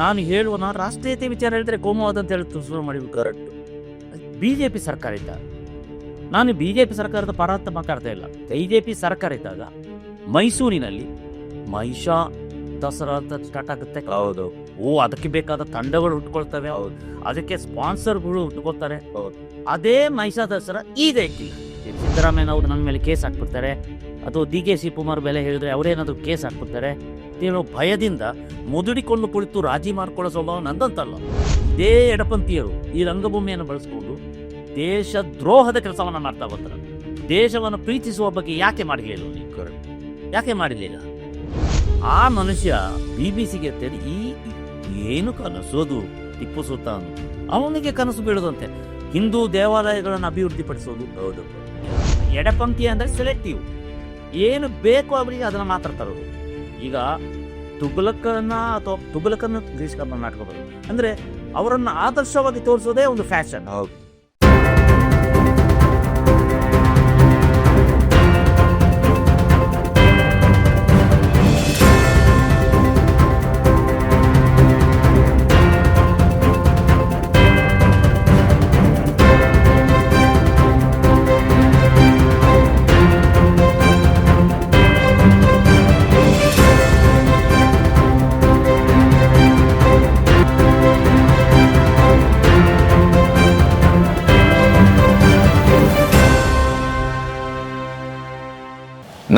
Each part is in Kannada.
ನಾನು ಹೇಳುವ ನಾನು ರಾಷ್ಟ್ರೀಯತೆ ವಿಚಾರ ಹೇಳಿದ್ರೆ ಕೋಮುವಾದ ಅಂತ ಹೇಳಿ ಶುರು ಮಾಡಿದ್ರು ಕರೆಕ್ಟ್ ಬಿ ಜೆ ಪಿ ಸರ್ಕಾರ ಇದ್ದಾಗ ನಾನು ಬಿ ಜೆ ಪಿ ಸರ್ಕಾರದ ಪರ ಅಂತ ಮಾತಾಡ್ತಾ ಇಲ್ಲ. ಬಿ ಜೆ ಪಿ ಸರ್ಕಾರ ಇದ್ದಾಗ ಮೈಸೂರಿನಲ್ಲಿ ಮಹಿಷಾ ದಸರಾ ಅಂತ ಸ್ಟಾರ್ಟ್ ಆಗುತ್ತೆ. ಹೌದು. ಓ ಅದಕ್ಕೆ ಬೇಕಾದ ತಂಡಗಳು ಹುಟ್ಕೊಳ್ತವೆ ಹೌದು. ಅದಕ್ಕೆ ಸ್ಪಾನ್ಸರ್ಗಳು ಹುಟ್ಕೊಳ್ತಾರೆ ಹೌದು. ಅದೇ ಮಹಿಷಾ ದಸರಾ ಈಗ ಇಟ್ಟಿಲ್ಲ ಸಿದ್ದರಾಮಯ್ಯ ಅವರು ನನ್ನ ಮೇಲೆ ಕೇಸ್ ಹಾಕ್ಬಿಡ್ತಾರೆ. ಅಥವಾ ಡಿ ಕೆ ಶಿವಕುಮಾರ್ ಬೆಲೆ ಹೇಳಿದ್ರೆ ಅವರೇನಾದರೂ ಕೇಸ್ ಹಾಕ್ಬಿಡ್ತಾರೆ. ಏನೋ ಭಯದಿಂದ ಮುದುಡಿಕೊಂಡು ಕುಳಿತು ರಾಜಿ ಮಾಡ್ಕೊಳ್ಳೋ ಸ್ವಭಾವ ನಂದಂತಲ್ಲ. ಇದೇ ಎಡಪಂಥೀಯರು ಈ ರಂಗಭೂಮಿಯನ್ನು ಬಳಸ್ಕೊಂಡು ದೇಶ ದ್ರೋಹದ ಕೆಲಸವನ್ನು ಮಾಡ್ತಾ ಬರ್ತಾರೆ ದೇಶವನ್ನು ಪ್ರೀತಿಸುವ ಬಗ್ಗೆ ಯಾಕೆ ಮಾಡಲಿಲ್ಲ ನೀವು? ಯಾಕೆ ಮಾಡಲಿಲ್ಲ ಆ ಮನುಷ್ಯ ಬಿ ಬಿ ಸಿಗೆ ಈ ಏನು ಕನಸೋದು ಟಿಪ್ಪು ಸುಲ್ತಾನ್. ಅವನಿಗೆ ಕನಸು ಬೀಳದಂತೆ. ಹಿಂದೂ ದೇವಾಲಯಗಳನ್ನು ಅಭಿವೃದ್ಧಿಪಡಿಸೋದು. ಹೌದು. ಎಡಪಂಥಿ ಅಂದರೆ ಸೆಲೆಕ್ಟಿವ್. ಏನು ಬೇಕು ಅವರಿಗೆ ಅದನ್ನು ಮಾತ್ರ ತರೋದು. ಈಗ ತುಗುಲಕನ್ನ ಅಥವಾ ತುಗುಲಕನ್ನು ದೇಶ ಕರ್ನಾಟಕ ಬರುತ್ತೆ ಅಂದರೆ ಅವರನ್ನು ಆದರ್ಶವಾಗಿ ತೋರಿಸೋದೇ ಒಂದು ಫ್ಯಾಷನ್ ಹೌದು.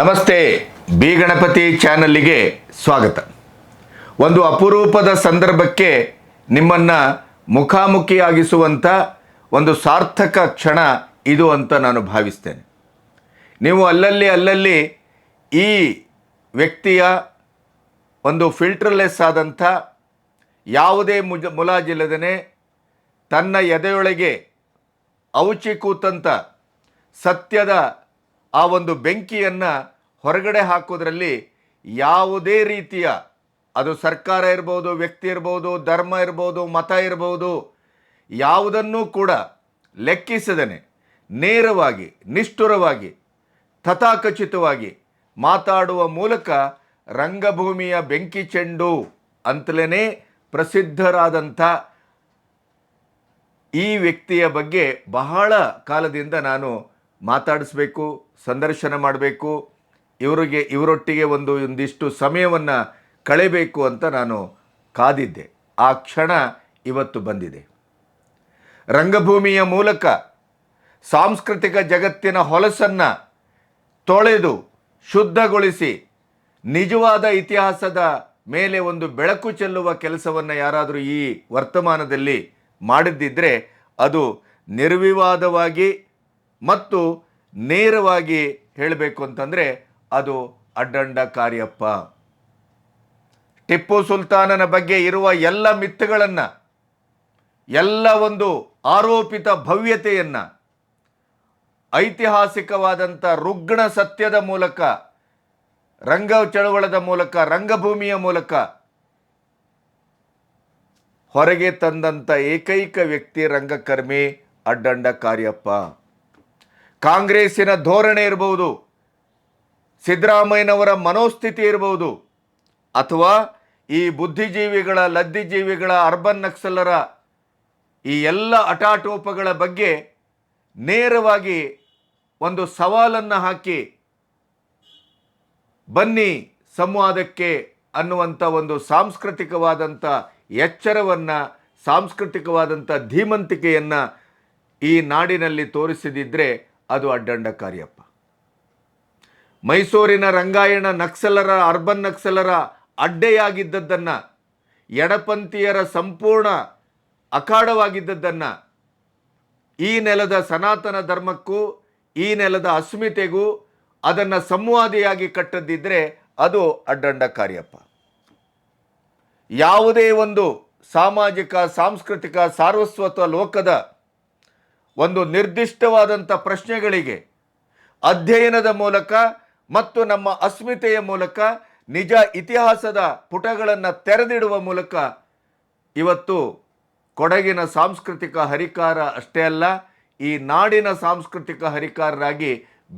ನಮಸ್ತೆ, ಬಿ ಗಣಪತಿ ಚಾನಲ್ಲಿಗೆ ಸ್ವಾಗತ. ಒಂದು ಅಪರೂಪದ ಸಂದರ್ಭಕ್ಕೆ ನಿಮ್ಮನ್ನು ಮುಖಾಮುಖಿಯಾಗಿಸುವಂಥ ಒಂದು ಸಾರ್ಥಕ ಕ್ಷಣ ಇದು ಅಂತ ನಾನು ಭಾವಿಸ್ತೇನೆ. ನೀವು ಅಲ್ಲಲ್ಲಿ ಅಲ್ಲಲ್ಲಿ ಈ ವ್ಯಕ್ತಿಯ ಒಂದು ಫಿಲ್ಟರ್ಲೆಸ್ ಆದಂಥ ಯಾವುದೇ ಮುಜ ಮುಲಾಜಿಲ್ಲದೇ ತನ್ನ ಎದೆಯೊಳಗೆ ಔಚಿ ಕೂತಂಥ ಸತ್ಯದ ಆ ಒಂದು ಬೆಂಕಿಯನ್ನು ಹೊರಗಡೆ ಹಾಕೋದ್ರಲ್ಲಿ ಯಾವುದೇ ರೀತಿಯ, ಅದು ಸರ್ಕಾರ ಇರ್ಬೋದು, ವ್ಯಕ್ತಿ ಇರ್ಬೋದು, ಧರ್ಮ ಇರ್ಬೋದು, ಮತ ಇರ್ಬೋದು, ಯಾವುದನ್ನೂ ಕೂಡ ಲೆಕ್ಕಿಸದೇ ನೇರವಾಗಿ, ನಿಷ್ಠುರವಾಗಿ ತಥಾಕಚಿತವಾಗಿ ಮಾತಾಡುವ ಮೂಲಕ ರಂಗಭೂಮಿಯ ಬೆಂಕಿ ಚೆಂಡು ಅಂತಲೇ ಪ್ರಸಿದ್ಧರಾದಂಥ ಈ ವ್ಯಕ್ತಿಯ ಬಗ್ಗೆ ಬಹಳ ಕಾಲದಿಂದ ನಾನು ಮಾತಾಡಿಸ್ಬೇಕು, ಸಂದರ್ಶನ ಮಾಡಬೇಕು. ಇವರಿಗೆ, ಇವರೊಟ್ಟಿಗೆ ಒಂದು, ಒಂದಿಷ್ಟು ಸಮಯವನ್ನು ಕಳೆಬೇಕು ಅಂತ ನಾನು ಕಾದಿದ್ದೆ. ಆ ಕ್ಷಣ ಇವತ್ತು ಬಂದಿದೆ. ರಂಗಭೂಮಿಯ ಮೂಲಕ ಸಾಂಸ್ಕೃತಿಕ ಜಗತ್ತಿನ ಹೊಲಸನ್ನು ತೊಳೆದು ಶುದ್ಧಗೊಳಿಸಿ ನಿಜವಾದ ಇತಿಹಾಸದ ಮೇಲೆ ಒಂದು ಬೆಳಕು ಚೆಲ್ಲುವ ಕೆಲಸವನ್ನು ಯಾರಾದರೂ ಈ ವರ್ತಮಾನದಲ್ಲಿ ಮಾಡಿದ್ದಿದ್ರೆ ಅದು ನಿರ್ವಿವಾದವಾಗಿ ಮತ್ತು ನೇರವಾಗಿ ಹೇಳಬೇಕು ಅಂತಂದರೆ ಅದು ಅಡ್ಡಂಡ ಕಾರ್ಯಪ್ಪ ಟಿಪ್ಪು ಸುಲ್ತಾನನ ಬಗ್ಗೆ ಇರುವ ಎಲ್ಲ ಮಿತ್ತುಗಳನ್ನು, ಎಲ್ಲ ಒಂದು ಆರೋಪಿತ ಭವ್ಯತೆಯನ್ನು ಐತಿಹಾಸಿಕವಾದಂಥ ರುಗ್ಣ ಸತ್ಯದ ಮೂಲಕ, ರಂಗ ಚಳವಳದ ಮೂಲಕ, ರಂಗಭೂಮಿಯ ಮೂಲಕ ಹೊರಗೆ ತಂದಂಥ ಏಕೈಕ ವ್ಯಕ್ತಿ ರಂಗಕರ್ಮಿ ಅಡ್ಡಂಡ ಕಾರ್ಯಪ್ಪ ಕಾಂಗ್ರೆಸ್ಸಿನ ಧೋರಣೆ ಇರಬಹುದು ಸಿದ್ದರಾಮಯ್ಯನವರ ಮನೋಸ್ಥಿತಿ ಇರಬಹುದು ಅಥವಾ ಈ ಬುದ್ಧಿಜೀವಿಗಳ, ಲದ್ದಿಜೀವಿಗಳ, ಅರ್ಬನ್ ನಕ್ಸಲರ ಈ ಎಲ್ಲ ಅಟಾಟೋಪಗಳ ಬಗ್ಗೆ ನೇರವಾಗಿ ಒಂದು ಸವಾಲನ್ನು ಹಾಕಿ ಬನ್ನಿ ಸಂವಾದಕ್ಕೆ ಅನ್ನುವಂಥ ಒಂದು ಸಾಂಸ್ಕೃತಿಕವಾದಂಥ ಎಚ್ಚರವನ್ನು, ಸಾಂಸ್ಕೃತಿಕವಾದಂಥ ಧೀಮಂತಿಕೆಯನ್ನು ಈ ನಾಡಿನಲ್ಲಿ ತೋರಿಸಿದಿದ್ದರೆ ಅದು ಅಡ್ಡಂಡ ಕಾರ್ಯಪ್ಪ. ಮೈಸೂರಿನ ರಂಗಾಯಣ ನಕ್ಸಲರ, ಅರ್ಬನ್ ನಕ್ಸಲರ ಅಡ್ಡೆಯಾಗಿದ್ದದ್ದನ್ನು, ಎಡಪಂಥೀಯರ ಸಂಪೂರ್ಣ ಅಖಾಡವಾಗಿದ್ದದ್ದನ್ನು ಈ ನೆಲದ ಸನಾತನ ಧರ್ಮಕ್ಕೂ, ಈ ನೆಲದ ಅಸ್ಮಿತೆಗೂ ಅದನ್ನು ಸಂವಾದಿಯಾಗಿ ಕಟ್ಟದಿದ್ದರೆ ಅದು ಅಡ್ಡಂಡ ಕಾರ್ಯಪ್ಪ ಯಾವುದೇ ಒಂದು ಸಾಮಾಜಿಕ, ಸಾಂಸ್ಕೃತಿಕ ಸಾರ್ವಸ್ವತ ಲೋಕದ ಒಂದು ನಿರ್ದಿಷ್ಟವಾದಂಥ ಪ್ರಶ್ನೆಗಳಿಗೆ ಅಧ್ಯಯನದ ಮೂಲಕ ಮತ್ತು ನಮ್ಮ ಅಸ್ಮಿತೆಯ ಮೂಲಕ, ನಿಜ ಇತಿಹಾಸದ ಪುಟಗಳನ್ನು ತೆರೆದಿಡುವ ಮೂಲಕ ಇವತ್ತು ಕೊಡಗಿನ ಸಾಂಸ್ಕೃತಿಕ ಹರಿಕಾರ ಅಷ್ಟೇ ಅಲ್ಲ, ಈ ನಾಡಿನ ಸಾಂಸ್ಕೃತಿಕ ಹರಿಕಾರರಾಗಿ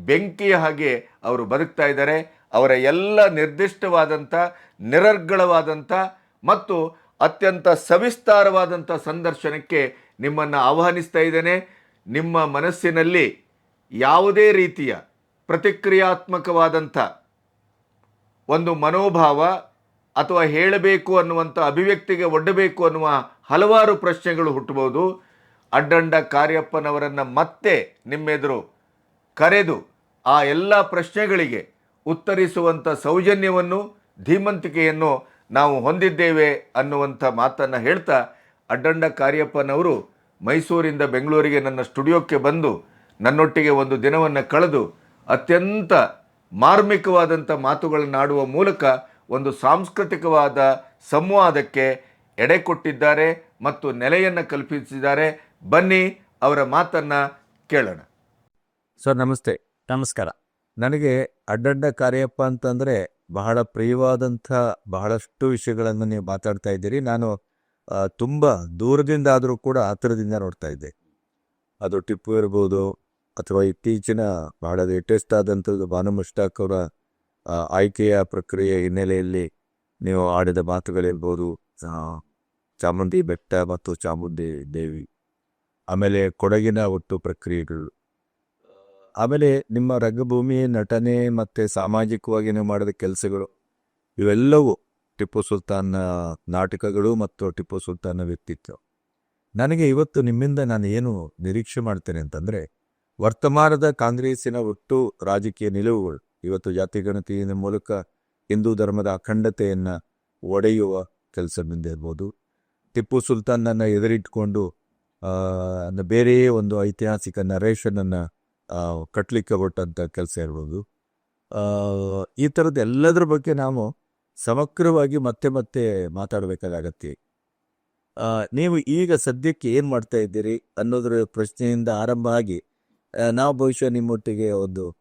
ಬೆಂಕಿಯ ಹಾಗೆ ಅವರು ಬದುಕ್ತಾ ಇದ್ದಾರೆ. ಅವರ ಎಲ್ಲ ನಿರ್ದಿಷ್ಟವಾದಂಥ, ನಿರರ್ಗಳವಾದಂಥ ಮತ್ತು ಅತ್ಯಂತ ಸವಿಸ್ತಾರವಾದಂಥ ಸಂದರ್ಶನಕ್ಕೆ ನಿಮ್ಮನ್ನು ಆಹ್ವಾನಿಸ್ತಾ ಇದ್ದೇನೆ. ನಿಮ್ಮ ಮನಸ್ಸಿನಲ್ಲಿ ಯಾವುದೇ ರೀತಿಯ ಪ್ರತಿಕ್ರಿಯಾತ್ಮಕವಾದಂಥ ಒಂದು ಮನೋಭಾವ ಅಥವಾ ಹೇಳಬೇಕು ಅನ್ನುವಂಥ ಅಭಿವ್ಯಕ್ತಿಗೆ ಒಡ್ಡಬೇಕು ಅನ್ನುವ ಹಲವಾರು ಪ್ರಶ್ನೆಗಳು ಹುಟ್ಟಬಹುದು. ಅಡ್ಡಂಡ ಕಾರ್ಯಪ್ಪನವರನ್ನು ಮತ್ತೆ ನಿಮ್ಮೆದುರು ಕರೆದು ಆ ಎಲ್ಲ ಪ್ರಶ್ನೆಗಳಿಗೆ ಉತ್ತರಿಸುವಂಥ ಸೌಜನ್ಯವನ್ನು, ಧೀಮಂತಿಕೆಯನ್ನು ನಾವು ಹೊಂದಿದ್ದೇವೆ ಅನ್ನುವಂಥ ಮಾತನ್ನು ಹೇಳ್ತಾ ಅಡ್ಡಂಡ ಕಾರ್ಯಪ್ಪನವರು ಮೈಸೂರಿಂದ ಬೆಂಗಳೂರಿಗೆ ನನ್ನ ಸ್ಟುಡಿಯೋಕ್ಕೆ ಬಂದು ನನ್ನೊಟ್ಟಿಗೆ ಒಂದು ದಿನವನ್ನು ಕಳೆದು ಅತ್ಯಂತ ಮಾರ್ಮಿಕವಾದಂಥ ಮಾತುಗಳನ್ನಾಡುವ ಮೂಲಕ ಒಂದು ಸಾಂಸ್ಕೃತಿಕವಾದ ಸಂವಾದಕ್ಕೆ ಎಡೆ ಕೊಟ್ಟಿದ್ದಾರೆ ಮತ್ತು ನೆಲೆಯನ್ನು ಕಲ್ಪಿಸಿದ್ದಾರೆ. ಬನ್ನಿ ಅವರ ಮಾತನ್ನು ಕೇಳೋಣ. ಸರ್, ನಮಸ್ತೆ. ನಮಸ್ಕಾರ. ನನಗೆ ಅಡ್ಡಡ್ಡ ಕಾರ್ಯಪ್ಪ ಅಂತಂದರೆ ಬಹಳ ಪ್ರಿಯವಾದಂಥ ಬಹಳಷ್ಟು ವಿಷಯಗಳನ್ನು ನೀವು ಮಾತಾಡ್ತಾ ಇದ್ದೀರಿ. ನಾನು ತುಂಬ ದೂರದಿಂದ ಆದರೂ ಕೂಡ ಹತ್ತಿರದಿಂದ ನೋಡ್ತಾ ಇದ್ದೆ. ಅದು ಟಿಪ್ಪು ಇರ್ಬೋದು ಅಥವಾ ಇತ್ತೀಚಿನ ಬಹಳ ಲೇಟೆಸ್ಟ್ ಆದಂಥದ್ದು ಭಾನು ಮುಷ್ತಾಕ್ ಅವರ ಆಯ್ಕೆಯ ಪ್ರಕ್ರಿಯೆ ಹಿನ್ನೆಲೆಯಲ್ಲಿ ನೀವು ಆಡಿದ ಮಾತುಗಳಿರ್ಬೋದು ಚಾಮುಂಡಿ ಬೆಟ್ಟ ಮತ್ತು ಚಾಮುಂಡಿ ದೇವಿ. ಆಮೇಲೆ ಕೊಡಗಿನ ಒಟ್ಟು ಪ್ರಕ್ರಿಯೆಗಳು. ಆಮೇಲೆ ನಿಮ್ಮ ರಂಗಭೂಮಿ, ನಟನೆ ಮತ್ತು ಸಾಮಾಜಿಕವಾಗಿ ನೀವು ಮಾಡಿದ ಕೆಲಸಗಳು, ಇವೆಲ್ಲವೂ ಟಿಪ್ಪು ಸುಲ್ತಾನ್ನ ನಾಟಕಗಳು ಮತ್ತು ಟಿಪ್ಪು ಸುಲ್ತಾನ್ನ ವ್ಯಕ್ತಿತ್ವ. ನನಗೆ ಇವತ್ತು ನಿಮ್ಮಿಂದ ನಾನು ಏನು ನಿರೀಕ್ಷೆ ಮಾಡ್ತೇನೆ ಅಂತಂದರೆ ವರ್ತಮಾನದ ಕಾಂಗ್ರೆಸ್ಸಿನ ಒಟ್ಟು ರಾಜಕೀಯ ನಿಲುವುಗಳು ಇವತ್ತು ಜಾತಿ ಗಣತಿಯ ಮೂಲಕ ಹಿಂದೂ ಧರ್ಮದ ಅಖಂಡತೆಯನ್ನು ಒಡೆಯುವ ಕೆಲಸದಿಂದ ಇರ್ಬೋದು ಟಿಪ್ಪು ಸುಲ್ತಾನನ್ನು ಎದುರಿಟ್ಕೊಂಡು ಬೇರೆಯೇ ಒಂದು ಐತಿಹಾಸಿಕ ನರೇಶನನ್ನು ಕಟ್ಟಲಿಕ್ಕೆ ಕೊಟ್ಟಂಥ ಕೆಲಸ ಇರ್ಬೋದು ಈ ಥರದ ಎಲ್ಲದರ ಬಗ್ಗೆ ನಾವು ಸಮಗ್ರವಾಗಿ ಮತ್ತೆ ಮತ್ತೆ ಮಾತಾಡಬೇಕಾದ ನೀವು ಈಗ ಸದ್ಯಕ್ಕೆ ಏನು ಮಾಡ್ತಾ ಇದ್ದೀರಿ ಅನ್ನೋದ್ರ ಪ್ರಶ್ನೆಯಿಂದ ಆರಂಭ ಆಗಿ ನಾವು ಬಹುಶಃ ನಿಮ್ಮೊಟ್ಟಿಗೆ ಒಂದು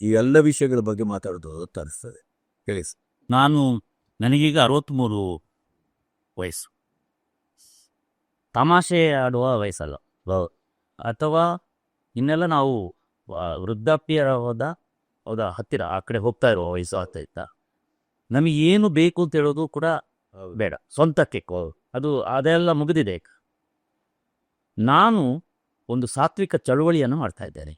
ಈ- ಎಲ್ಲ ವಿಷಯಗಳ ಬಗ್ಗೆ ಮಾತಾಡೋದು ಅಂತ ಅನಿಸ್ತದೆ ಹೇಳಿ. ನಾನು ನನಗೀಗ ಅರವತ್ತ್ಮೂರು ವಯಸ್ಸು. ತಮಾಷೆ ಆಡುವ ವಯಸ್ಸಲ್ಲ. ಅಥವಾ ಇನ್ನೆಲ್ಲ ನಾವು ವೃದ್ಧಾಪ್ಯರವಾದ ಹೌದ ಹತ್ತಿರ ಆ ಕಡೆ ಹೋಗ್ತಾ ಇರುವ ವಯಸ್ಸು ಆಗ್ತಾ ಇತ್ತ ನಮಗೆ ಏನು ಬೇಕು ಅಂತ ಹೇಳೋದು ಕೂಡ ಬೇಡ. ಸ್ವಂತಕ್ಕೆ ಅದು ಅದೆಲ್ಲ ಮುಗಿದಿದೆ ನಾನು ಒಂದು ಸಾತ್ವಿಕ ಚಳುವಳಿಯನ್ನು ಮಾಡ್ತಾ ಇದ್ದೇನೆ.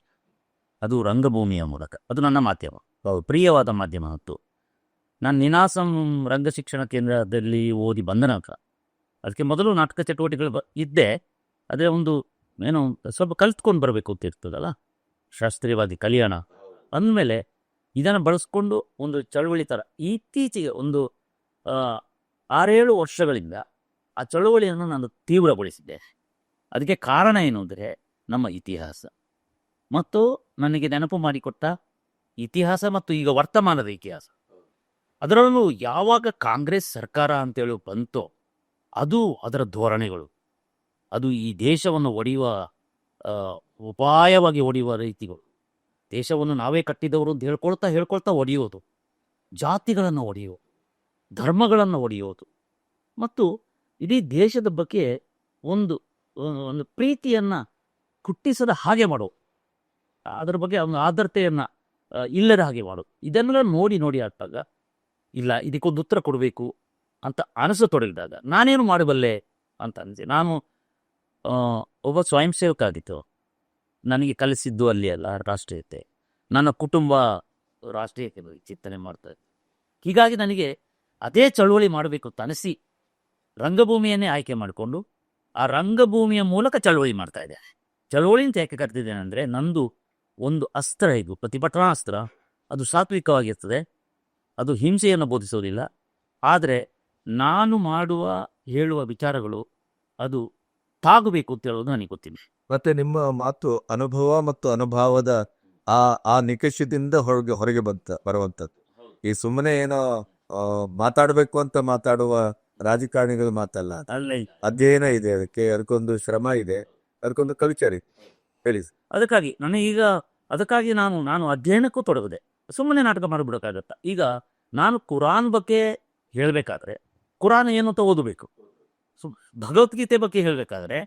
ಅದು ರಂಗಭೂಮಿಯ ಮೂಲಕ. ಅದು ನನ್ನ ಮಾಧ್ಯಮ. ಪ್ರಿಯವಾದ ಮಾಧ್ಯಮ ಮತ್ತು ನಾನು ನಿನಾಸಂ ರಂಗ ಶಿಕ್ಷಣ ಕೇಂದ್ರದಲ್ಲಿ ಓದಿ ಬಂದನಕ ಅದಕ್ಕೆ ಮೊದಲು ನಾಟಕ ಚಟುವಟಿಕೆಗಳು ಇದ್ದೆ. ಅದೇ ಒಂದು ಏನೋ ಸ್ವಲ್ಪ ಕಲ್ತ್ಕೊಂಡು ಬರಬೇಕು ಅಂತ ಇರ್ತದಲ್ಲ? ಶಾಸ್ತ್ರೀಯವಾದಿ ಕಲ್ಯಾಣ. ಅಂದಮೇಲೆ ಇದನ್ನು ಬಳಸ್ಕೊಂಡು ಒಂದು ಚಳುವಳಿ ಥರ ಇತ್ತೀಚೆಗೆ ಒಂದು ಆರೇಳು ವರ್ಷಗಳಿಂದ ಆ ಚಳುವಳಿಯನ್ನು ನಾನು ತೀವ್ರಗೊಳಿಸಿದ್ದೆ ಅದಕ್ಕೆ ಕಾರಣ ಏನು ಅಂದರೆ ನಮ್ಮ ಇತಿಹಾಸ. ಮತ್ತು ನನಗೆ ನೆನಪು ಮಾಡಿಕೊಟ್ಟ ಇತಿಹಾಸ ಮತ್ತು ಈಗ ವರ್ತಮಾನದ ಇತಿಹಾಸ. ಅದರಲ್ಲೂ ಯಾವಾಗ ಕಾಂಗ್ರೆಸ್ ಸರ್ಕಾರ ಅಂತೇಳಿ ಬಂತೋ ಅದು ಅದರ ಧೋರಣೆಗಳು. ಅದು ಈ ದೇಶವನ್ನು ಒಡೆಯುವ ಉಪಾಯವಾಗಿ ಒಡೆಯುವ ರೀತಿಗಳು. ದೇಶವನ್ನು ನಾವೇ ಕಟ್ಟಿದವರು ಅಂತ ಹೇಳ್ಕೊಳ್ತಾ ಹೇಳ್ಕೊಳ್ತಾ ಒಡೆಯೋದು. ಜಾತಿಗಳನ್ನು ಒಡೆಯೋದು ಧರ್ಮಗಳನ್ನು ಒಡೆಯೋದು ಮತ್ತು ಇಡೀ ದೇಶದ ಬಗ್ಗೆ ಒಂದು ಒಂದು ಪ್ರೀತಿಯನ್ನು ಹುಟ್ಟಿಸದ ಹಾಗೆ ಮಾಡು. ಅದರ ಬಗ್ಗೆ ಒಂದು ಆದರತೆಯನ್ನು ಇಲ್ಲದ ಹಾಗೆ ಮಾಡು. ಇದನ್ನೆಲ್ಲ ನೋಡಿ ನೋಡಿ ಆದಾಗ, ಇಲ್ಲ, ಇದಕ್ಕೊಂದು ಉತ್ತರ ಕೊಡಬೇಕು ಅಂತ ಅನಿಸತೊಡಗಿದಾಗ ನಾನೇನು ಮಾಡಬಲ್ಲೆ ಅಂತ ಅನಿಸಿ ನಾನು ಒಬ್ಬ ಸ್ವಯಂ ಸೇವಕ ಆಗಿತ್ತು ನನಗೆ ಕಲಿಸಿದ್ದು ಅಲ್ಲಿ ಅಲ್ಲ, ರಾಷ್ಟ್ರೀಯತೆ. ನನ್ನ ಕುಟುಂಬ ರಾಷ್ಟ್ರೀಯತೆ ಚಿಂತನೆ ಮಾಡ್ತಾ ಹೀಗಾಗಿ ನನಗೆ ಅದೇ ಚಳುವಳಿ ಮಾಡಬೇಕು ಅಂತ ಅನಿಸಿ, ರಂಗಭೂಮಿಯನ್ನೇ ಆಯ್ಕೆ ಮಾಡಿಕೊಂಡು ಆ ರಂಗಭೂಮಿಯ ಮೂಲಕ ಚಳುವಳಿ ಮಾಡ್ತಾ ಇದೆ. ಚಳುವಳಿ ಅಂತ ಯಾಕೆ ಕರೆದಿದ್ದೇನೆ ಅಂದರೆ ನಂದು ಒಂದು ಅಸ್ತ್ರ ಇದು ಪ್ರತಿಭಟನಾ ಅಸ್ತ್ರ ಅದು ಸಾತ್ವಿಕವಾಗಿರ್ತದೆ ಅದು ಹಿಂಸೆಯನ್ನು ಬೋಧಿಸೋದಿಲ್ಲ. ಆದರೆ ನಾನು ಮಾಡುವ, ಹೇಳುವ ವಿಚಾರಗಳು ಅದು ತಾಗಬೇಕು ಅಂತ ಹೇಳೋದು ನನಗೆ ಗೊತ್ತಿದೆ ಮತ್ತೆ ನಿಮ್ಮ ಮಾತು ಅನುಭವ ಮತ್ತು ಅನುಭವದ ಆ ಆ ನಿಕಷದಿಂದ ಹೊರಗೆ ಹೊರಗೆ ಬಂತ ಬರುವಂಥದ್ದು ಈ ಸುಮ್ಮನೆ ಏನೋ ಮಾತಾಡಬೇಕು ಅಂತ ಮಾತಾಡುವ ರಾಜಕಾರಣಿಗಳ ಮಾತಲ್ಲ. ಅಧ್ಯಯನ ಇದೆ ಅದಕ್ಕೆ ಅದಕ್ಕೊಂದು ಶ್ರಮ ಇದೆ ಅದಕ್ಕೊಂದು ಕಲ್ಚರ್ ಇದೆ. ಹೇಳಿ ಅದಕ್ಕಾಗಿ ನಾನು ಈಗ ಅದಕ್ಕಾಗಿ ನಾನು ನಾನು ಅಧ್ಯಯನಕ್ಕೂ ತೊಡಗಿದೆ. ಸುಮ್ಮನೆ ನಾಟಕ ಮಾಡಿಬಿಡೋಕ್ಕಾಗತ್ತ? ಈಗ ನಾನು ಕುರಾನ್ ಬಗ್ಗೆ ಹೇಳಬೇಕಾದ್ರೆ ಕುರಾನ್ ಏನು ಅಂತ ಓದಬೇಕು. ಭಗವದ್ಗೀತೆ ಬಗ್ಗೆ ಹೇಳಬೇಕಾದ್ರೆ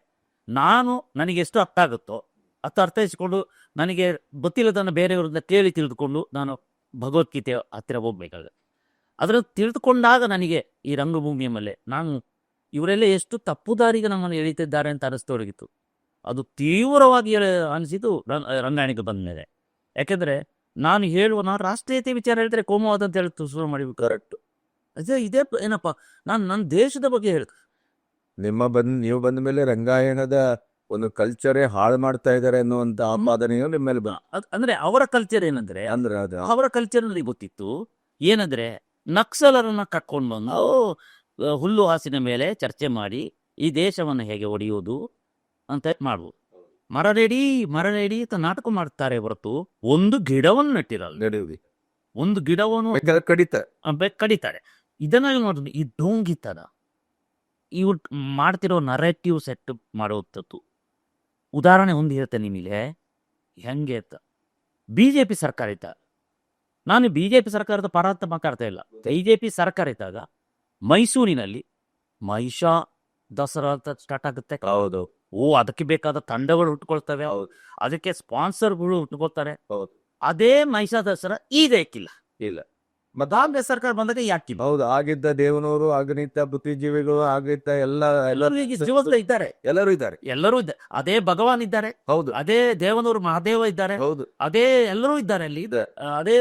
ನಾನು ನನಗೆ ಎಷ್ಟು ಅರ್ಥ ಆಗುತ್ತೋ ಅಷ್ಟು ಅರ್ಥೈಸಿಕೊಂಡು ನನಗೆ ಗೊತ್ತಿಲ್ಲದನ್ನು ಬೇರೆಯವರಿಂದ ಕೇಳಿ ತಿಳಿದುಕೊಂಡು ನಾನು ಭಗವದ್ಗೀತೆ ಹತ್ತಿರ ಹೋಗ್ಬೇಕಾಗುತ್ತೆ. ಅದರ ತಿಳಿದುಕೊಂಡಾಗ ನನಗೆ ಈ ರಂಗಭೂಮಿಯ ಮೇಲೆ ನಾನು ಇವರೆಲ್ಲ ಎಷ್ಟು ತಪ್ಪು ದಾರಿಗೆ ನಮ್ಮನ್ನು ಎಳೀತಿದ್ದಾರೆ ಅಂತ ಅನಿಸ್ತೊಡಗಿತ್ತು ಅದು ತೀವ್ರವಾಗಿ ಅನಿಸಿದ್ದು ರ- ರಂಗಾಯಣಿಗೆ ಬಂದ ಮೇಲೆ. ಯಾಕೆಂದ್ರೆ ನಾನು ಹೇಳುವ ನಾನು ರಾಷ್ಟ್ರೀಯತೆ ವಿಚಾರ ಹೇಳಿದ್ರೆ ಕೋಮವಾದ ಅಂತ ಹೇಳಿ ಶುರು ಮಾಡಿ ಕರೆಕ್ಟ್ ಅದೇ ಇದೇ ಏನಪ್ಪ ನಾನು ನನ್ನ ದೇಶದ ಬಗ್ಗೆ ಹೇಳ. ನಿಮ್ಮ ಬಂದ್ ನೀವು ಬಂದ ಮೇಲೆ ರಂಗಾಯಣದ ಒಂದು ಕಲ್ಚರೇ ಹಾಳು ಮಾಡ್ತಾ ಇದ್ದಾರೆ ಅನ್ನುವಂತ ಆಪಾದನೆಯು ನಿಮ್ಮ ಮೇಲೆ ಅಂದ್ರೆ ಅವರ ಕಲ್ಚರ್ ಏನಂದ್ರೆ ಅಂದ್ರೆ ಅದು. ಅವರ ನನಗೆ ಗೊತ್ತಿತ್ತು. ಏನಂದ್ರೆ ನಕ್ಸಲರನ್ನ ಕಟ್ಕೊಂಡು ಬಂದು ನಾವು ಹುಲ್ಲು ಹಾಸಿನ ಮೇಲೆ ಚರ್ಚೆ ಮಾಡಿ ಈ ದೇಶವನ್ನು ಹೇಗೆ ಒಡೆಯುವುದು ಅಂತ ಮಾಡ್ಬೋದು. ಮರರೇಡಿ ಮರರೇಡಿ ಅಂತ ನಾಟಕ ಮಾಡ್ತಾರೆ ಹೊರತು ಒಂದು ಗಿಡವನ್ನು ನೆಟ್ಟಿರಲ್ಲ. ಒಂದು ಗಿಡವನ್ನು ಕಡಿತ. ಕಡಿತಾರೆ. ಇದನ್ನ ನೋಡಿದ್ರೆ ಈ ಡೋಂಗಿತನ ಇವ್ ಮಾಡ್ತಿರೋ ನರೇಟಿವ್ ಸೆಟ್ ಮಾಡುವಂಥದ್ದು. ಉದಾಹರಣೆ ಒಂದು ಇರುತ್ತೆ ನಿಮಗೆ. ಹೆಂಗೆ ಅಂತ. ಬಿ ಜೆ ಪಿ ಸರ್ಕಾರ ಇದ್ದಾಗ ನಾನು ಬಿ ಜೆ ಪಿ ಸರ್ಕಾರದ ಪರ ಅಂತ ಮಾತಾಡ್ತಾ ಇಲ್ಲ. ಬಿ ಜೆ ಪಿ ಸರ್ಕಾರ ಇದ್ದಾಗ ಮೈಸೂರಿನಲ್ಲಿ ಮಹಿಷಾ ದಸರಾ ಅಂತ ಸ್ಟಾರ್ಟ್ ಆಗುತ್ತೆ. ಹೌದು. ಓ ಅದಕ್ಕೆ ಬೇಕಾದ ತಂಡಗಳು ಹುಟ್ಕೊಳ್ತವೆ. ಅದಕ್ಕೆ ಸ್ಪಾನ್ಸರ್ಗಳು ಹುಟ್ಕೊಳ್ತಾರೆ ಹೌದು. ಅದೇ ಮಹಿಷಾ ದಸರಾ ಈಗ ಇಲ್ಲ ಇಲ್ಲ. ಕಾಂಗ್ರೆಸ್ ಸರ್ಕಾರ ಬಂದಾಗ ಯಾಕೆ? ಹೌದು ಆಗಿದ್ದ ದೇವನೂರು ಆಗಿದ್ದ ಬುದ್ಧಿಜೀವಿಗಳು ಆಗಿದ್ದ ಎಲ್ಲ ಎಲ್ಲರೂ ಈಗ ಇದ್ದಾರೆ. ಎಲ್ಲರೂ ಇದ್ದಾರೆ. ಎಲ್ಲರೂ ಇದ್ದಾರೆ ಅದೇ ಭಗವಾನ್ ಇದ್ದಾರೆ. ಹೌದು. ಅದೇ ದೇವನೂರು ಮಹಾದೇವ ಇದ್ದಾರೆ. ಹೌದು. ಅದೇ ಎಲ್ಲರೂ ಇದ್ದಾರೆ ಅಲ್ಲಿ. ಅದೇ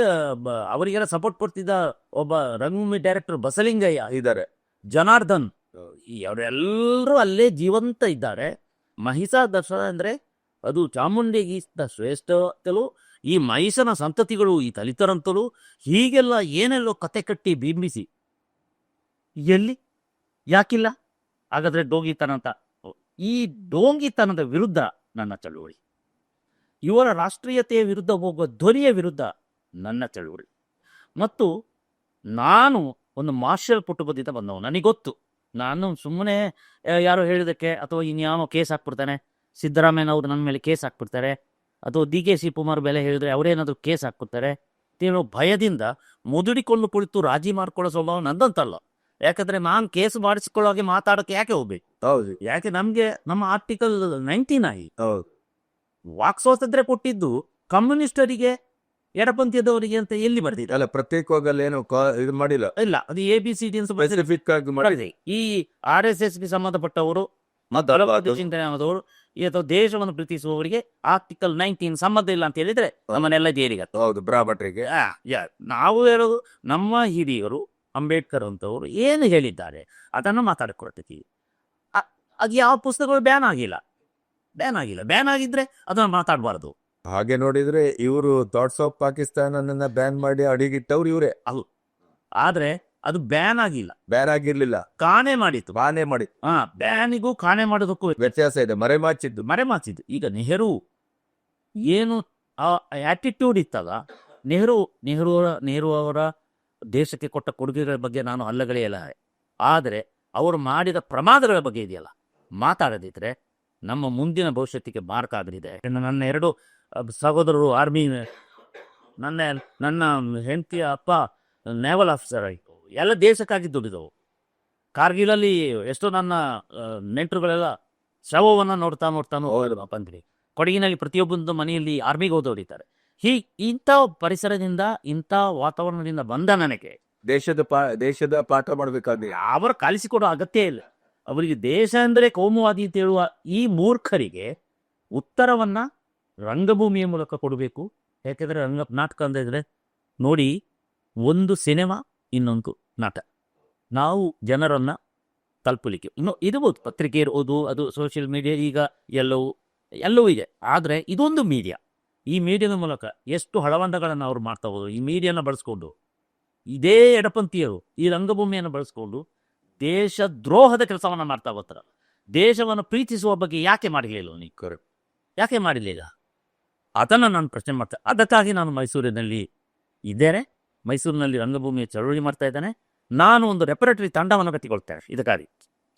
ಅವರಿಗೆಲ್ಲ ಸಪೋರ್ಟ್ ಕೊಡ್ತಿದ್ದ ಒಬ್ಬ ರಂಗಭೂಮಿ ಡೈರೆಕ್ಟರ್ ಬಸಲಿಂಗಯ್ಯ ಇದ್ದಾರೆ. ಜನಾರ್ದನ್. ಈ ಅವರೆಲ್ಲರೂ ಅಲ್ಲೇ ಜೀವಂತ ಇದ್ದಾರೆ. ಮಹಿಷಾ ದರ್ಶನ ಅಂದ್ರೆ ಅದು ಚಾಮುಂಡಿಗಿಂತ ಶ್ರೇಷ್ಠ ಅಂತಲೂ ಈ ಮೈಸನ ಸಂತತಿಗಳು ಈ ದಲಿತರಂತಲೂ ಹೀಗೆಲ್ಲ ಏನೆಲ್ಲೋ ಕತೆ ಕಟ್ಟಿ ಬಿಂಬಿಸಿ. ಎಲ್ಲಿ? ಯಾಕಿಲ್ಲ? ಹಾಗಾದ್ರೆ ಡೋಂಗಿತನ ಅಂತ ಈ ಡೋಂಗಿತನದ ವಿರುದ್ಧ ನನ್ನ ಚಳುವಳಿ. ಇವರ ರಾಷ್ಟ್ರೀಯತೆಯ ವಿರುದ್ಧ ಹೋಗುವ ಧ್ವನಿಯ ವಿರುದ್ಧ ನನ್ನ ಚಳುವಳಿ. ಮತ್ತು ನಾನು ಒಂದು ಮಾರ್ಷಲ್ ಕುಟುಂಬದಿಂದ ಬಂದವ ನನಗೆ ಗೊತ್ತು ನಾನು ಸುಮ್ಮನೆ, ಯಾರೋ ಹೇಳಿದಕ್ಕೆ ಅಥವಾ ಇನ್ಯಾವ ಕೇಸ್ ಹಾಕ್ಬಿಡ್ತಾನೆ. ಸಿದ್ದರಾಮಯ್ಯನವರು ನನ್ನ ಮೇಲೆ ಕೇಸ್ ಹಾಕ್ಬಿಡ್ತಾರೆ. ಅಥವಾ ಡಿ ಕೆ ಶಿವಕುಮಾರ್ ಬೆಲೆ ಹೇಳಿದ್ರೆ ಅವರೇನಾದರೂ ಕೇಸ್ ಹಾಕುತ್ತಾರೆ ನೀವು ಭಯದಿಂದ ಮುದುಡಿಕೊಂಡು ಕುಳಿತು ರಾಜಿ ಮಾಡ್ಕೊಳ್ಳೋ ಸ್ವಭಾವ ನಂದಂತಲ್ಲ. ಯಾಕಂದ್ರೆ ನಾನು ಕೇಸ್ ಮಾಡಿಸ್ಕೊಳ್ಳೋ ಹಾಗೆ ಮಾತಾಡೋಕೆ ಯಾಕೆ ಹೋಗ್ಬೇಕು ಹೌದು. ಯಾಕೆ ನಮಗೆ ನಮ್ಮ ಆರ್ಟಿಕಲ್ ನೈನ್ಟಿ ಆಗಿ ಹೌದು. ವಾಕ್ ಸ್ವಾತಂತ್ರ್ಯ ಕೊಟ್ಟಿದ್ದು ಕಮ್ಯುನಿಸ್ಟರಿಗೆ ಎಡಪಂಥೀಯದವರಿಗೆ ಅಂತ ಎಲ್ಲಿ ಬರ್ದಿದೆ? ಅಲ್ಲ ಪ್ರತ್ಯೇಕವಾಗಿ ಕಾ- ಇದು ಮಾಡಿಲ್ಲ? ಇಲ್ಲ ಅದು ಎ ಬಿ ಸಿ ಡಿ ಅಂತ ಸ್ಪೆಸಿಫಿಕ್ ಆಗಿ ಮಾಡಿದೆ ಈ ಆರ್ ಎಸ್ ಎಸ್ಗೆ ಸಂಬಂಧಪಟ್ಟವರು ಮತ್ತು ಹಲವಾರು ಚಿಂತನೆಯಾದವರು ಈ ಅಥವಾ ದೇಶವನ್ನು ಪ್ರೀತಿಸುವವರಿಗೆ ಆರ್ಟಿಕಲ್ ನೈನ್ಟೀನ್ ಸಂಬಂಧ ಇಲ್ಲ ಅಂತ ಹೇಳಿದ್ರೆ ನಮ್ಮನ್ನೆಲ್ಲ ಜೇರಿಗತ್ತೆ. ಹೌದು ಯಾ- ನಾವು ಹೇಳೋದು ನಮ್ಮ ಹಿರಿಯರು ಅಂಬೇಡ್ಕರ್ ಅಂತವರು ಏನು ಹೇಳಿದ್ದಾರೆ ಅದನ್ನು ಮಾತಾಡಿಕೊಡ್ತೀವಿ ಅದು ಯಾವ ಪುಸ್ತಕಗಳು ಬ್ಯಾನ್ ಆಗಿಲ್ಲ. ಬ್ಯಾನ್ ಆಗಿಲ್ಲ. ಬ್ಯಾನ್ ಆಗಿದ್ರೆ ಅದನ್ನು ಮಾತಾಡಬಾರ್ದು. ಹಾಗೆ ನೋಡಿದ್ರೆ ಇವರು ಥಾಟ್ಸ್ ಆಫ್ ಪಾಕಿಸ್ತಾನ ಬ್ಯಾನ್ ಮಾಡಿ ಅಡಿಗಿಟ್ಟವ್ರು ಇವರೇ. ಆದ್ರೆ ಅದು ಬ್ಯಾನ್ ಆಗಿಲ್ಲ. ಬ್ಯಾನ್ ಆಗಿರ್ಲಿಲ್ಲ. ಕಾಣೆ ಮಾಡಿತ್ತು. ಬಾನೆ ಮಾಡಿ ಹಾ ಬ್ಯಾನಿಗೂ ಕಾಣೆ ಮಾಡೋದಕ್ಕೂ ವ್ಯತ್ಯಾಸ ಇದೆ ಮರೆಮಾಚಿದ್ದು. ಮರೆಮಾಚಿದ್ದು. ಈಗ ನೆಹರು ಏನು ಆ ಆಟಿಟ್ಯೂಡ್ ಇತ್ತಲ್ಲ ನೆಹರು ನೆಹರು ಅವರ ನೆಹರು ಅವರ ದೇಶಕ್ಕೆ ಕೊಟ್ಟ ಕೊಡುಗೆಗಳ ಬಗ್ಗೆ ನಾನು ಅಲ್ಲಗಳೆಯಲ್ಲ. ಆದರೆ ಅವರು ಮಾಡಿದ ಪ್ರಮಾದಗಳ ಬಗ್ಗೆ ಇದೆಯಲ್ಲ. ಮಾತಾಡದಿದ್ರೆ ನಮ್ಮ ಮುಂದಿನ ಭವಿಷ್ಯತ್ತಿಗೆ ಮಾರ್ಕ್ ಆಗಲಿದೆ. ನನ್ನ ಎರಡು ಸಹೋದರರು ಆರ್ಮಿ ನನ್ನ ನನ್ನ ಹೆಂಡತಿಯ ಅಪ್ಪ ನೇವಲ್ ಆಫೀಸರ್ ಆಯಿತು. ಎಲ್ಲ ದೇಶಕ್ಕಾಗಿ ದುಡಿದವು ಕಾರ್ಗಿಲಲ್ಲಿ ಎಷ್ಟೋ ನನ್ನ ನೆಂಟರುಗಳೆಲ್ಲ ಶವವನ್ನು ನೋಡ್ತಾ ನೋಡ್ತಾನು ಹೋದ್ರು ಬಂದ್ರಿ ಕೊಡಗಿನಲ್ಲಿ ಪ್ರತಿಯೊಬ್ಬೊಂದು ಮನೆಯಲ್ಲಿ ಆರ್ಮಿಗೆ ಹೋದವರಿದ್ದಾರೆ. ಹೀ ಇಂಥ ಪರಿಸರದಿಂದ ಇಂಥ ವಾತಾವರಣದಿಂದ ಬಂದ ನನಗೆ ದೇಶದ ಪಾ ದೇಶದ ಪಾಠ ಮಾಡ್ಬೇಕಾದ್ರೆ ಅವರು ಕಲಿಸಿಕೊಡೋ ಅಗತ್ಯ ಇಲ್ಲ. ಅವರಿಗೆ ದೇಶ ಅಂದರೆ ಕೋಮುವಾದಿ ಅಂತ ಹೇಳುವ ಈ ಮೂರ್ಖರಿಗೆ ಉತ್ತರವನ್ನ ರಂಗಭೂಮಿಯ ಮೂಲಕ ಕೊಡಬೇಕು. ಯಾಕೆಂದ್ರೆ ರಂಗ ನಾಟಕ ಅಂತ ಇದ್ರೆ ನೋಡಿ ಒಂದು ಸಿನಿಮಾ ಇನ್ನೊಂದು ನಾಟ. ನಾವು ಜನರನ್ನು ತಲುಪಲಿಕ್ಕೆ. ಇನ್ನು ಇರ್ಬೋದು ಪತ್ರಿಕೆ ಇರ್ಬೋದು ಅದು ಸೋಷಿಯಲ್ ಮೀಡಿಯಾ ಈಗ ಎಲ್ಲವೂ ಎಲ್ಲವೂ ಇದೆ. ಆದರೆ ಇದೊಂದು ಮೀಡಿಯಾ ಈ ಮೀಡಿಯಾದ ಮೂಲಕ ಎಷ್ಟು ಹಳವಂಡಗಳನ್ನು ಅವರು ಮಾಡ್ತಾ ಹೋದ್ರು ಈ ಮೀಡಿಯಾನ ಬಳಸ್ಕೊಂಡು ಇದೇ ಎಡಪಂಥೀಯರು ಈ ರಂಗಭೂಮಿಯನ್ನು ಬಳಸ್ಕೊಂಡು ದೇಶ ದ್ರೋಹದ ಕೆಲಸವನ್ನು ಮಾಡ್ತಾ ಹೋಗ್ತಾರ. ದೇಶವನ್ನು ಪ್ರೀತಿಸುವ ಬಗ್ಗೆ ಯಾಕೆ ಮಾಡಲಿಲ್ಲ Correct. ಯಾಕೆ ಮಾಡಲಿಲ್ಲ ಅದನ್ನು ನಾನು ಪ್ರಶ್ನೆ ಮಾಡ್ತೇನೆ ಅದಕ್ಕಾಗಿ ನಾನು ಮೈಸೂರಿನಲ್ಲಿ ಇದ್ದೇನೆ. ಮೈಸೂರಿನಲ್ಲಿ ರಂಗಭೂಮಿಯ ಚಳುವಳಿ ಮಾಡ್ತಾ ಇದ್ದಾನೆ. ನಾನು ಒಂದು ರೆಪರೇಟರಿ ತಂಡವನ್ನು ಕಟ್ಟಿಕೊಳ್ತೇನೆ. ಇದಕ್ಕಾಗಿ.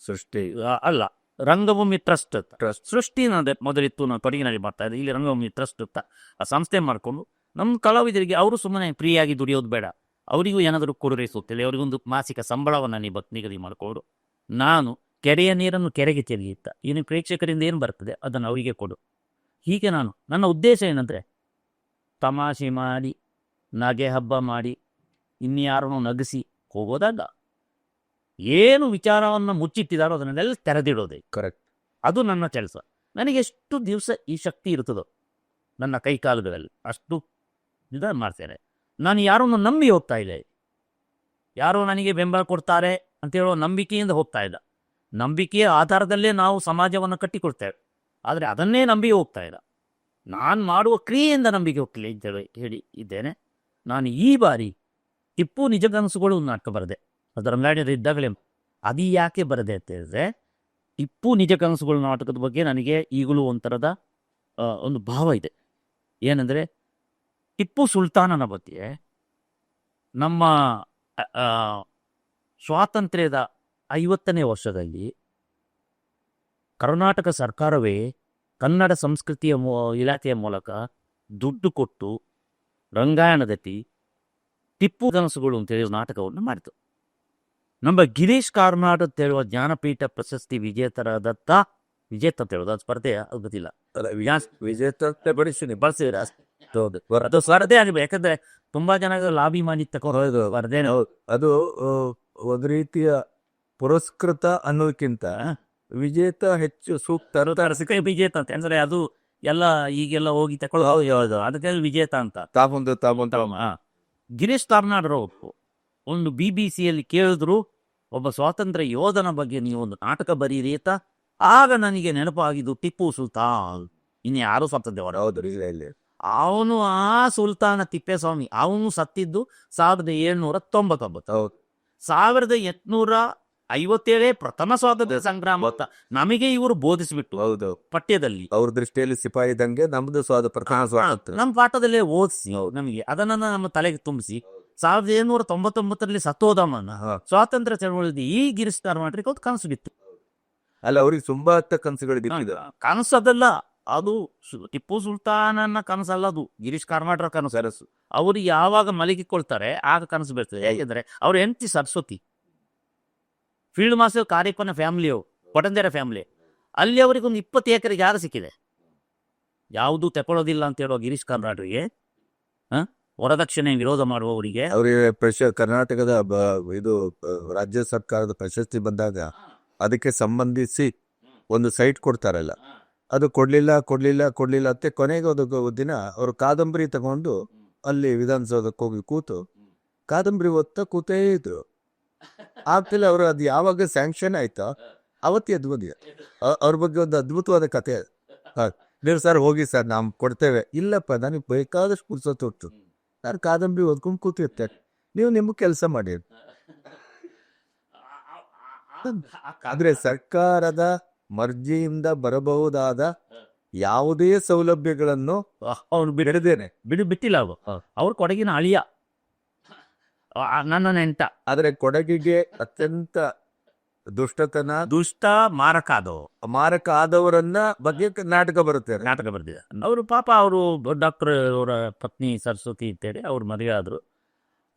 ಸೃಷ್ಟಿ ಅಲ್ಲ ರಂಗಭೂಮಿ ಟ್ರಸ್ಟ್ ಅಂತ. ಟ್ರಸ್ಟ್ ಸೃಷ್ಟಿ ಅನ್ನೋದೇ ಮೊದಲಿತ್ತು ನಾನು ಕೊಡಗಿನಲ್ಲಿ ಮಾಡ್ತಾ ಇದ್ದೆ. ಇಲ್ಲಿ ರಂಗಭೂಮಿ ಟ್ರಸ್ಟ್ ಅಂತ. ಆ ಸಂಸ್ಥೆ ಮಾಡಿಕೊಂಡು ನಮ್ಮ ಕಲಾವಿದರಿಗೆ ಅವರು ಸುಮ್ಮನೆ ಫ್ರೀಯಾಗಿ ದುಡಿಯೋದು ಬೇಡ. ಅವರಿಗೂ ಏನಾದರೂ ಕೊಡುಗೆ ಸೂಕ್ತಿಲ್ಲ ಅವರಿಗೊಂದು ಮಾಸಿಕ ಸಂಬಳವನ್ನು ನೀವು ನಿಗದಿ ಮಾಡಿಕೊಂಡು ನಾನು ಕೆರೆಯ ನೀರನ್ನು ಕೆರೆಗೆ ಚೆಲ್ಲಿತ್ತ ಇನ್ನು ಪ್ರೇಕ್ಷಕರಿಂದ ಏನು ಬರ್ತದೆ ಅದನ್ನು ಅವರಿಗೆ ಕೊಡು. ಹೀಗೆ ನಾನು ನನ್ನ ಉದ್ದೇಶ ಏನಂದರೆ ತಮಾಷೆ ಮಾಡಿ ನಗೆ ಹಬ್ಬ ಮಾಡಿ ಇನ್ಯಾರನ್ನು ನಗಿಸಿ ಹೋಗೋದಲ್ಲ ಏನು ವಿಚಾರವನ್ನು ಮುಚ್ಚಿಟ್ಟಿದಾರೋ ಅದನ್ನೆಲ್ಲ ತೆರೆದಿಡೋದೆ. ಕರೆಕ್ಟ್ ಅದು ನನ್ನ ಕೆಲಸ. ನನಗೆ ಎಷ್ಟು ದಿವಸ ಈ ಶಕ್ತಿ ಇರ್ತದೋ ನನ್ನ ಕೈಕಾಲುಗಳಲ್ಲಿ ಅಷ್ಟು ನಿಧಾನ ಮಾಡ್ತೇನೆ. ನಾನು ಯಾರನ್ನು ನಂಬಿ ಹೋಗ್ತಾ ಇಲ್ಲ. ಯಾರೋ ನನಗೆ ಬೆಂಬಲ ಕೊಡ್ತಾರೆ ಅಂತ ಹೇಳೋ ನಂಬಿಕೆಯಿಂದ ಹೋಗ್ತಾ ಇಲ್ಲ. ನಂಬಿಕೆಯ ಆಧಾರದಲ್ಲೇ ನಾವು ಸಮಾಜವನ್ನು ಕಟ್ಟಿಕೊಡ್ತೇವೆ. ಆದರೆ ಅದನ್ನೇ ನಂಬಿ ಹೋಗ್ತಾ ಇಲ್ಲ. ನಾನು ಮಾಡುವ ಕ್ರಿಯೆಯಿಂದ ನಂಬಿಕೆ ಹೋಗ್ತಿಲ್ಲ ಅಂತ ಹೇಳಿ ಇದ್ದೇನೆ. ನಾನು ಈ ಬಾರಿ ಟಿಪ್ಪು ನಿಜಗನಸುಗಳು ನಾಟಕ ಬರದೆ. ಅದರ ರಂಗಾಯಣದ ಇದ್ದಾಗಲೇ ಅದು ಯಾಕೆ ಬರದೆ ಅಂತ ಹೇಳಿದ್ರೆ, ಟಿಪ್ಪು ನಿಜ ಕನಸುಗಳು ನಾಟಕದ ಬಗ್ಗೆ ನನಗೆ ಈಗಲೂ ಒಂಥರದ ಒಂದು ಭಾವ ಇದೆ. ಏನಂದರೆ, ಟಿಪ್ಪು ಸುಲ್ತಾನನ ಬಗ್ಗೆ ನಮ್ಮ ಸ್ವಾತಂತ್ರ್ಯದ ಐವತ್ತನೇ ವರ್ಷದಲ್ಲಿ ಕರ್ನಾಟಕ ಸರ್ಕಾರವೇ ಕನ್ನಡ ಸಂಸ್ಕೃತಿಯ ಇಲಾಖೆಯ ಮೂಲಕ ದುಡ್ಡು ಕೊಟ್ಟು ರಂಗಾಯಣದಲ್ಲಿ ಟಿಪ್ಪು ಕನಸುಗಳು ಅಂತೇಳಿ ನಾಟಕವನ್ನು ಮಾಡಿತು ನಮ್ಮ ಗಿರೀಶ್ ಕಾರ್ನಾಡ್ ಅಂತ ಹೇಳುವ ಜ್ಞಾನಪೀಠ ಪ್ರಶಸ್ತಿ ವಿಜೇತರಾದತ್ತ ವಿಜೇತ ಅಂತ ಹೇಳೋದು ಅದು ಸ್ಪರ್ಧೆಯ ಅದು ಗೊತ್ತಿಲ್ಲ. ವಿಜೇತ ಬಡಿಸ್ತೀನಿ ಬಳಸಿದ್ರೆ ಅದು ಸ್ಪರ್ಧೆ ಆಗಬೇಕು ಯಾಕಂದ್ರೆ ತುಂಬಾ ಜನ ಲಾಭಿ ಮಾಡಿ ತಗೊಂಡು ಸ್ಪರ್ಧೆ ಅದು ಒಂದು ರೀತಿಯ ಪುರಸ್ಕೃತ ಅನ್ನೋದಕ್ಕಿಂತ ವಿಜೇತ ಹೆಚ್ಚು ಸೂಕ್ತ ವಿಜೇತ ಅಂತ ಅಂದ್ರೆ ಅದು ಎಲ್ಲ ಈಗೆಲ್ಲ ಹೋಗಿ ತಕೊಳ್ಳೋದು ಹೌದು ಅದಕ್ಕೆ ವಿಜೇತ ಅಂತ. ತಾಪಂತ ತಾಪಂತ ಆ. ಗಿರೀಶ್ ಕಾರ್ನಾಡ್ರವರು ಒಂದು ಬಿ ಬಿ ಸಿಯಲ್ಲಿ ಕೇಳಿದ್ರು ಒಬ್ಬ ಸ್ವಾತಂತ್ರ್ಯ ಯೋಧನ ಬಗ್ಗೆ ನೀವು ಒಂದು ನಾಟಕ ಬರೀರಿ ಅಂತ. ಆಗ ನನಗೆ ನೆನಪಾಗಿದ್ದು ಟಿಪ್ಪು ಸುಲ್ತಾನ್. ಇನ್ನು ಯಾರು ಸ್ವಾತಂತ್ರ್ಯ ಹೋರಾಟ ಹೌದು ಇಲ್ಲ ಇಲ್ಲ ಅವನು ಆ ಸುಲ್ತಾನ ತಿಪ್ಪೇಸ್ವಾಮಿ ಅವನು ಸತ್ತಿದ್ದು ಸಾವಿರದ ಏಳ್ನೂರ ತೊಂಬತ್ತೊಂಬತ್ತು. ಹೌದು. ಸಾವಿರದ ಎಂಟುನೂರ ಐವತ್ತೇಳೇ ಪ್ರಥಮ ಸ್ವಾತಂತ್ರ್ಯ ಸಂಗ್ರಾಮ ಅಂತ ನಮಗೆ ಇವರು ಬೋಧಿಸಿಬಿಟ್ಟು ಹೌದು. ಪಠ್ಯದಲ್ಲಿ. ಅವ್ರ ದೃಷ್ಟಿಯಲ್ಲಿ ಸಿಪಾಯಿ ಇದ್ದಂಗೆ ನಮ್ದು ಸ್ವಾದ ಪ್ರಥಮ ಸ್ವಾತಂತ್ರ್ಯ. ನಮ್ಮ ಪಾಠದಲ್ಲೇ ಓದಿಸಿ ನಮಗೆ ಅದನ್ನ ನಮ್ಮ ತಲೆಗೆ ತುಂಬಿಸಿ ಸಾವಿರದ ಏಳ್ನೂರ ತೊಂಬತ್ತೊಂಬತ್ತರಲ್ಲಿ ಸತ್ತೋದಮ್ಮನ ಸ್ವಾತಂತ್ರ್ಯ ಚಳವಳಿ ಈ ಗಿರೀಶ್ ಕಾರ್ನಾಟ್ರಿಗೆ ಒಂದು ಕನಸು ಬಿತ್ತು. ಅಲ್ಲ ಅವ್ರಿಗೆ ತುಂಬಾ ಹತ್ತ ಕನಸುಗಳು ಬಿದ್ದಿದೆ ಕನಸು ಅದಲ್ಲ ಅದು ಟಿಪ್ಪು ಸುಲ್ತಾನನ ಕನಸಲ್ಲ ಅದು ಗಿರೀಶ್ ಕಾರ್ಮಾಡ್ರ ಕನಸು. ಕನಸು. ಅವರು ಯಾವಾಗ ಮಲಗಿಕೊಳ್ತಾರೆ ಆಗ ಕನಸು ಬೀಳ್ತದೆ. ಯಾಕೆಂದ್ರೆ ಅವ್ರ ಹೆಂಡತಿ ಸರಸ್ವತಿ. ಫೀಲ್ಡ್ ಮಾಸ್ಟರ್ ಕಾರ್ಯಪ್ಪನ ಫ್ಯಾಮಿಲಿಯು ಕೊಟಂದೆರ ಫ್ಯಾಮಿಲಿ ಅಲ್ಲಿ ಅವರಿಗೆ ಒಂದು ಇಪ್ಪತ್ತು ಎಕರೆ ಜಾಗ ಸಿಕ್ಕಿದೆ. ಯಾವುದು ತಕೊಳ್ಳೋದಿಲ್ಲ ಅಂತ ಹೇಳುವ ಗಿರೀಶ್ ಕಾರ್ನಾಡ್ರಿಗೆ? ವರದಕ್ಷಿಣೆ ವಿರೋಧ ಮಾಡುವವರಿಗೆ. ಅವರಿಗೆ ಕರ್ನಾಟಕದ ಇದು ರಾಜ್ಯ ಸರ್ಕಾರದ ಪ್ರಶಸ್ತಿ ಬಂದಾಗ ಅದಕ್ಕೆ ಸಂಬಂಧಿಸಿ ಒಂದು ಸೈಟ್ ಕೊಡ್ತಾರಲ್ಲ. ಅದು ಕೊಡ್ಲಿಲ್ಲ ಕೊಡ್ಲಿಲ್ಲ ಕೊಡ್ಲಿಲ್ಲ ಅಂತ ಕೊನೆಗೆ ಒಂದು ದಿನ ಅವರು ಕಾದಂಬರಿ ತಗೊಂಡು ಅಲ್ಲಿ ವಿಧಾನಸೌಧಕ್ಕೆ ಹೋಗಿ ಕೂತು ಕಾದಂಬರಿ ಓದ್ತಾ ಕೂತೇ ಇದ್ರು. ಆಗ್ತಿಲ್ಲ ಅವರು ಅದು ಯಾವಾಗ ಸ್ಯಾಂಕ್ಷನ್ ಆಯ್ತಾ ಅವತ್ತೇ ಅದು ಬಂದಿದೆ ಅವ್ರ ಬಗ್ಗೆ ಒಂದು ಅದ್ಭುತವಾದ ಕತೆ. ನೀವು ಸರ್ ಹೋಗಿ ಸರ್ ನಾವು ಕೊಡ್ತೇವೆ. ಇಲ್ಲಪ್ಪ ನನಗೆ ಬೇಕಾದಷ್ಟು ಪುರ್ಸೊತ್ತು ತೊಟ್ಟು ನಾನು ಕಾದಂಬರಿ ಓದ್ಕೊಂಡು ಕೂತಿರ್ತೆ. ನೀವು ನಿಮ್ಮ ಕೆಲಸ ಮಾಡಿ. ಆದ್ರೆ ಸರ್ಕಾರದ ಮರ್ಜಿಯಿಂದ ಬರಬಹುದಾದ ಯಾವುದೇ ಸೌಲಭ್ಯಗಳನ್ನು ಅವನು ಬಿಡ ಬಿಡದೇನೆ ಬಿಡು ಬಿಟ್ಟಿಲ್ಲ ಅವರು ಅವ್ರ ಕೊಡಗಿನ ಅಳಿಯ. ನನ್ನ ನೆಂಟ ಆದ್ರೆ ಕೊಡಗಿಗೆ ಅತ್ಯಂತ ದುಷ್ಟತನ ದುಷ್ಟ ಮಾರಕ ಆದವು ಮಾರಕ ಆದವರನ್ನ ಬಗ್ಗೆ ನಾಟಕ ಬರುತ್ತೆ ನಾಟಕ ಬರ್ತಿದೆ ಅವರು ಪಾಪ ಅವರು ಡಾಕ್ಟರ್ ಅವರ ಪತ್ನಿ ಸರಸ್ವತಿ ಅಂತೇಳಿ ಅವ್ರು ಮದುವೆ ಆದ್ರು.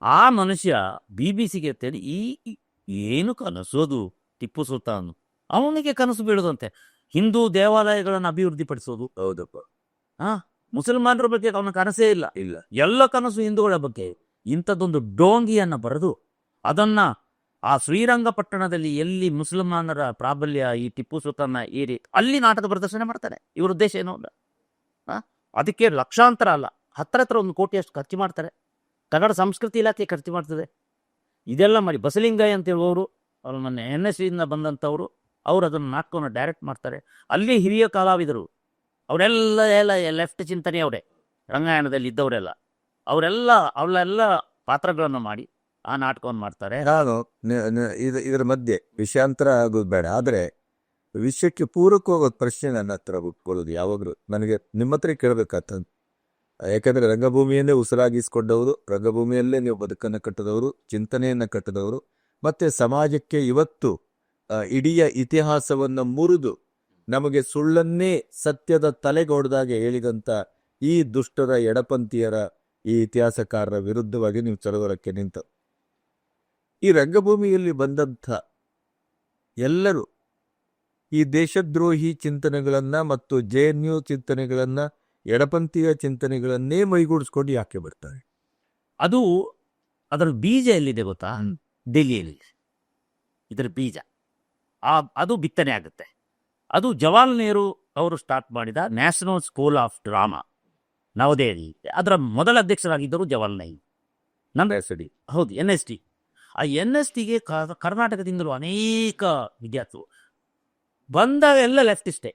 ಆ ಮನುಷ್ಯ ಬಿ ಬಿ ಸಿಗೆ ಅಂತೇಳಿ ಈ ಏನು ಕನಸೋದು ಟಿಪ್ಪು ಸುಲ್ತಾನ್. ಅವನಿಗೆ ಕನಸು ಬೀಳದಂತೆ. ಹಿಂದೂ ದೇವಾಲಯಗಳನ್ನು ಅಭಿವೃದ್ಧಿಪಡಿಸೋದು. ಹೌದಪ್ಪ. ಮುಸಲ್ಮಾನರ ಬಗ್ಗೆ ಅವನ ಕನಸೇ ಇಲ್ಲ. ಇಲ್ಲ. ಎಲ್ಲ ಕನಸು ಹಿಂದೂಗಳ ಬಗ್ಗೆ. ಇಂಥದ್ದೊಂದು ಡೋಂಗಿಯನ್ನು ಬರೆದು ಅದನ್ನು ಆ ಶ್ರೀರಂಗಪಟ್ಟಣದಲ್ಲಿ ಎಲ್ಲಿ ಮುಸಲ್ಮಾನರ ಪ್ರಾಬಲ್ಯ ಈ ಟಿಪ್ಪು ಸುಲ್ತಾನ ಏರಿ ಅಲ್ಲಿ ನಾಟಕ ಪ್ರದರ್ಶನ ಮಾಡ್ತಾರೆ. ಇವ್ರ ಉದ್ದೇಶ ಏನು ಅಲ್ಲ ಅದಕ್ಕೆ ಲಕ್ಷಾಂತರ ಅಲ್ಲ ಹತ್ತಿರ ಹತ್ರ ಒಂದು ಕೋಟಿಯಷ್ಟು ಖರ್ಚು ಮಾಡ್ತಾರೆ. ಕನ್ನಡ ಸಂಸ್ಕೃತಿ ಇಲಾಖೆ ಖರ್ಚು ಮಾಡ್ತದೆ. ಇದೆಲ್ಲ ಮಾಡಿ ಬಸಲಿಂಗಯ್ಯ ಅಂತ ಹೇಳುವವರು ಅವ್ರು ಮೊನ್ನೆ ಎನ್ ಎಸ್ ಇಂದ ಬಂದಂಥವ್ರು, ಅವರು ಅದನ್ನು ನಾಟಕವನ್ನು ಡೈರೆಕ್ಟ್ ಮಾಡ್ತಾರೆ. ಅಲ್ಲಿ ಹಿರಿಯ ಕಲಾವಿದರು, ಅವರೆಲ್ಲ ಎಲ್ಲ ಲೆಫ್ಟ್ ಚಿಂತನೆ ಅವರೇ, ರಂಗಾಯಣದಲ್ಲಿ ಇದ್ದವರೆಲ್ಲ. ಅವರೆಲ್ಲ ಅವಳೆಲ್ಲ ಪಾತ್ರಗಳನ್ನು ಮಾಡಿ ಆ ನಾಟಕವನ್ನು ಮಾಡ್ತಾರೆ. ನಾನು ಇದರ ಮಧ್ಯೆ ವಿಷಯಾಂತರ ಆಗೋದು ಬೇಡ. ಆದರೆ ವಿಷಯಕ್ಕೆ ಪೂರಕವಾದ ಪ್ರಶ್ನೆ ನನ್ನ ಹತ್ರ ಉಟ್ಕೊಳ್ಳೋದು ಯಾವಾಗಲೂ. ನನಗೆ ನಿಮ್ಮ ಹತ್ರ ಕೇಳಬೇಕಾತ ಯಾಕಂದರೆ ರಂಗಭೂಮಿಯನ್ನೇ ಉಸಿರಾಗಿಸ್ಕೊಂಡವರು, ರಂಗಭೂಮಿಯಲ್ಲೇ ನೀವು ಬದುಕನ್ನು ಕಟ್ಟಿದವರು, ಚಿಂತನೆಯನ್ನು ಕಟ್ಟಿದವರು, ಮತ್ತು ಸಮಾಜಕ್ಕೆ ಇವತ್ತು ಇಡೀ ಇತಿಹಾಸವನ್ನು ಮುರಿದು ನಮಗೆ ಸುಳ್ಳನ್ನೇ ಸತ್ಯದ ತಲೆಗೊಡ್ದಾಗೆ ಹೇಳಿದಂಥ ಈ ದುಷ್ಟರ ಎಡಪಂಥೀಯರ ಈ ಇತಿಹಾಸಕಾರರ ವಿರುದ್ಧವಾಗಿ ನೀವು ಚಳವಳಕ್ಕೆ ನಿಂತ. ಈ ರಂಗಭೂಮಿಯಲ್ಲಿ ಬಂದಂಥ ಎಲ್ಲರೂ ಈ ದೇಶದ್ರೋಹಿ ಚಿಂತನೆಗಳನ್ನು ಮತ್ತು ಜೆ ಎನ್ ಯು ಚಿಂತನೆಗಳನ್ನ ಎಡಪಂಥೀಯ ಚಿಂತನೆಗಳನ್ನೇ ಮೈಗೂಡಿಸ್ಕೊಂಡು ಯಾಕೆ ಬರ್ತಾರೆ? ಅದು ಅದರ ಬೀಜ ಎಲ್ಲಿದೆ ಗೊತ್ತಾ? ಡೆಲ್ಲಿಯಲ್ಲಿ. ಇದರ ಬೀಜ. ಆ ಅದು ಬಿತ್ತನೆ ಆಗುತ್ತೆ. ಅದು ಜವಾಹರ್ ನೆಹರು ಅವರು ಸ್ಟಾರ್ಟ್ ಮಾಡಿದ national school of drama New Delhi ಅದರ ಮೊದಲ ಅಧ್ಯಕ್ಷರಾಗಿದ್ದರು ಜವಾಹರ್ಲಾಲ್ ನನ್ನ ಡಿ. ಹೌದು ಎನ್ ಎಸ್ ಟಿ ಆ ಎನ್ ಎಸ್ ಟಿಗೆ ಕರ್ನಾಟಕದಿಂದಲೂ ಅನೇಕ ವಿದ್ಯಾರ್ಥಿಗಳು ಬಂದಾಗ ಎಲ್ಲ ಲೆಫ್ಟಿಸ್ಟೇ